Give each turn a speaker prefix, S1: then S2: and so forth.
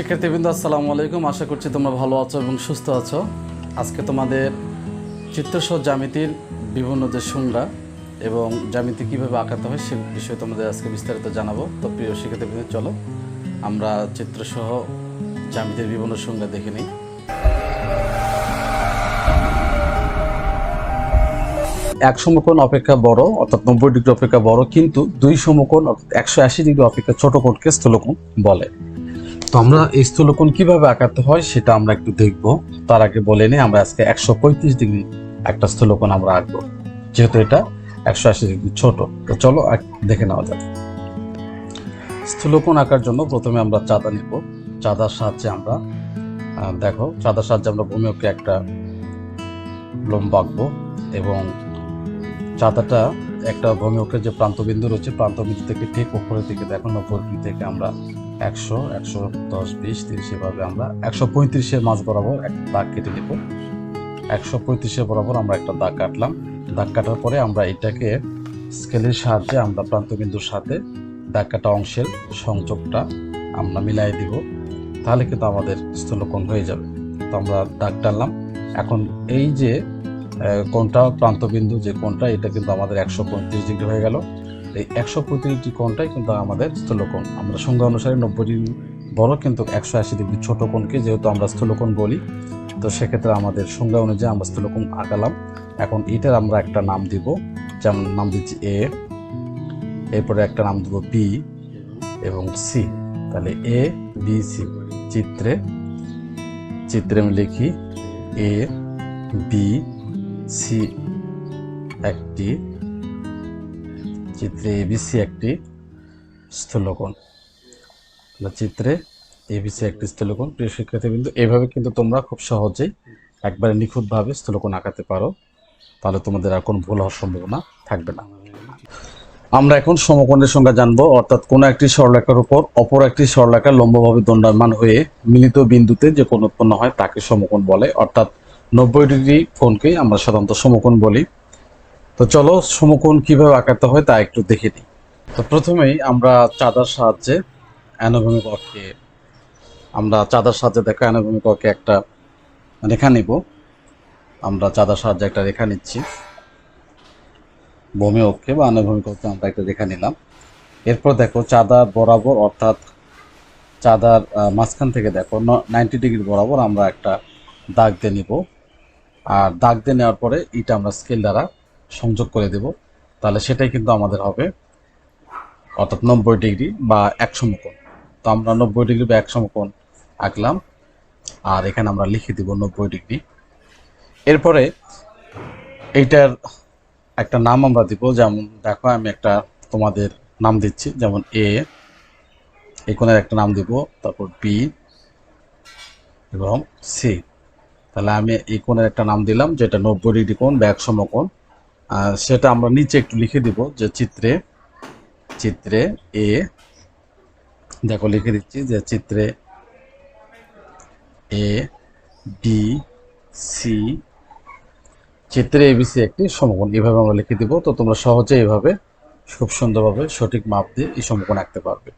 S1: শিক্ষার্থীবৃন্দ, আসসালামু আলাইকুম। আশা করছি তোমরা ভালো আছো এবং সুস্থ আছো। আজকে তোমাদের চিত্রসহ জ্যামিতির বিভিন্ন যে সংজ্ঞা এবং জ্যামিতি কীভাবে আঁকাতে হয় সে বিষয়ে তোমাদের আজকে বিস্তারিত জানাব। তো প্রিয় শিক্ষার্থীবৃন্দ, চলো আমরা চিত্রসহ জ্যামিতির বিভিন্ন সংজ্ঞা দেখে নিই। এক সমকোণ অপেক্ষা বড়, অর্থাৎ নব্বই ডিগ্রি অপেক্ষা বড়, কিন্তু দুই সমকোণ, অর্থাৎ একশো আশি ডিগ্রি অপেক্ষা ছোট কোণকে স্থূলকোণ বলে। তো আমরা এই স্থূলকোণ কীভাবে আঁকাতে হয় সেটা আমরা একটু দেখব। তার আগে বলে নিই, আমরা আজকে একশো পঁয়ত্রিশ ডিগ্রি একটা স্থূলকোণ আমরা আঁকবো, যেহেতু এটা একশো আশি ডিগ্রি ছোট। তো চলো দেখে নেওয়া যাক। স্থূলকোণ আঁকার জন্য প্রথমে আমরা চাঁদা নিব। চাঁদার সাহায্যে আমরা দেখো, চাঁদার সাহায্যে আমরা ভূমিকে একটা লম্ব আঁকবো এবং চাঁদাটা একটা ভূমিকের যে প্রান্তবিন্দু রয়েছে, প্রান্তবিন্দু থেকে ঠিক উপরের দিকে দেখো নব্বই থেকে আমরা একশো একশো দশ, বিশ, তিরিশ এভাবে আমরা একশো পঁয়ত্রিশের মাঝ বরাবর একটা দাগ কেটে নেব। একশো পঁয়ত্রিশের বরাবর আমরা একটা দাগ কাটলাম। দাগ কাটার পরে আমরা এটাকে স্কেলের সাহায্যে আমরা প্রান্তবিন্দুর সাথে দাগ কাটা অংশের সংযোগটা আমরা মিলাই দিব। তাহলে কিন্তু আমাদের স্থূলকোণ হয়ে যাবে। তো আমরা দাগ টানলাম। এখন এই যে কোনটা প্রান্তবিন্দু যে কোনটা এটা কিন্তু আমাদের একশো পঁয়ত্রিশ ডিগ্রি হয়ে গেল। এই একশো ডিগ্রি কোণটাই কিন্তু আমাদের স্থূলকোণ। আমরা সংজ্ঞা অনুসারে নব্বই ডিগ্রি বড় কিন্তু একশো আশি ডিগ্রি ছোটো কোণকে যেহেতু আমরা স্থূলকোণ বলি, তো সেক্ষেত্রে আমাদের সংজ্ঞা অনুযায়ী আমরা স্থূলকোণ আঁকালাম এখন এটার আমরা একটা নাম দিব, যেমন নাম দিচ্ছি এ, এরপরে একটা নাম দেবো বি এবং সি। তাহলে এ, বি, সি চিত্রে চিত্রে আমি লিখি এ, বি, সি একটি চিত্রে এবিসি একটি স্থূলকোণ। তাহলে চিত্রে এবিসি একটি স্থূলকোণ। প্রিয় শিক্ষার্থী কিন্তু এভাবে কিন্তু তোমরা খুব সহজেই একবারে নিখুঁতভাবে স্থূলকোণ আঁকাতে পারো। তাহলে তোমাদের আর কোনো ভুল হওয়ার সম্ভাবনা থাকবে না। আমরা এখন সমকোণের সংজ্ঞা জানব। অর্থাৎ কোনো একটি সরলরেখার উপর অপর একটি সরলরেখা লম্বভাবে দণ্ডায়মান হয়ে মিলিত বিন্দুতে যে কোণ উৎপন্ন হয়, তাকে সমকোণ বলে। অর্থাৎ নব্বই ডিগ্রি কোণকেই আমরা সাধারণত সমকোণ বলি। তো চলো সমকোণ কীভাবে আঁকাতে হয় তা একটু দেখে নিই। তো প্রথমেই আমরা চাঁদার সাহায্যে অ্যানোভূমিক অক্ষে আমরা চাঁদার সাহায্যে দেখো অ্যানোভূমিক অক্ষে একটা রেখা নিব। আমরা চাঁদার সাহায্যে একটা রেখা নিচ্ছি। ভূমি অক্ষে বা আনুভূমিক অক্ষে আমরা একটা রেখা নিলাম। এরপর দেখো চাঁদার বরাবর অর্থাৎ চাঁদার মাঝখান থেকে দেখো নাইনটি ডিগ্রি বরাবর আমরা একটা দাগ দিয়ে নিব। আর দাগ দিয়ে নেওয়ার পরে এটা আমরা স্কেল দ্বারা সংযোগ করে দেব, তাহলে সেটাই কিন্তু আমাদের হবে, অর্থাৎ নব্বই ডিগ্রি বা এক সমকোণ তো আমরা নব্বই ডিগ্রি বা এক সমকোণ আঁকলাম, আর এখানে আমরা লিখে দিব নব্বই ডিগ্রি। এরপরে এইটার একটা নাম আমরা দিব, যেমন দেখো আমি একটা তোমাদের নাম দিচ্ছি, যেমন এ এই একটা নাম দিব, তারপর বি এবং সি। তাহলে আমি এই কোণের একটা নাম দিলাম, যেটা নব্বই ডিগ্রি কোণ বা এক সমকোণ সেটা আমরা নিচে একটু লিখে দিব যে চিত্রে চিত্রে এ, দেখো লিখে দিচ্ছি যে চিত্রে এ, বি, সি, চিত্রে এবিসি একটি সমকোণ। এভাবে আমরা লিখে দিব, তো তোমরা সহজে এভাবে, খুব সুন্দরভাবে সঠিক মাপ দিয়ে এই সমকোণ আঁকতে পারবে।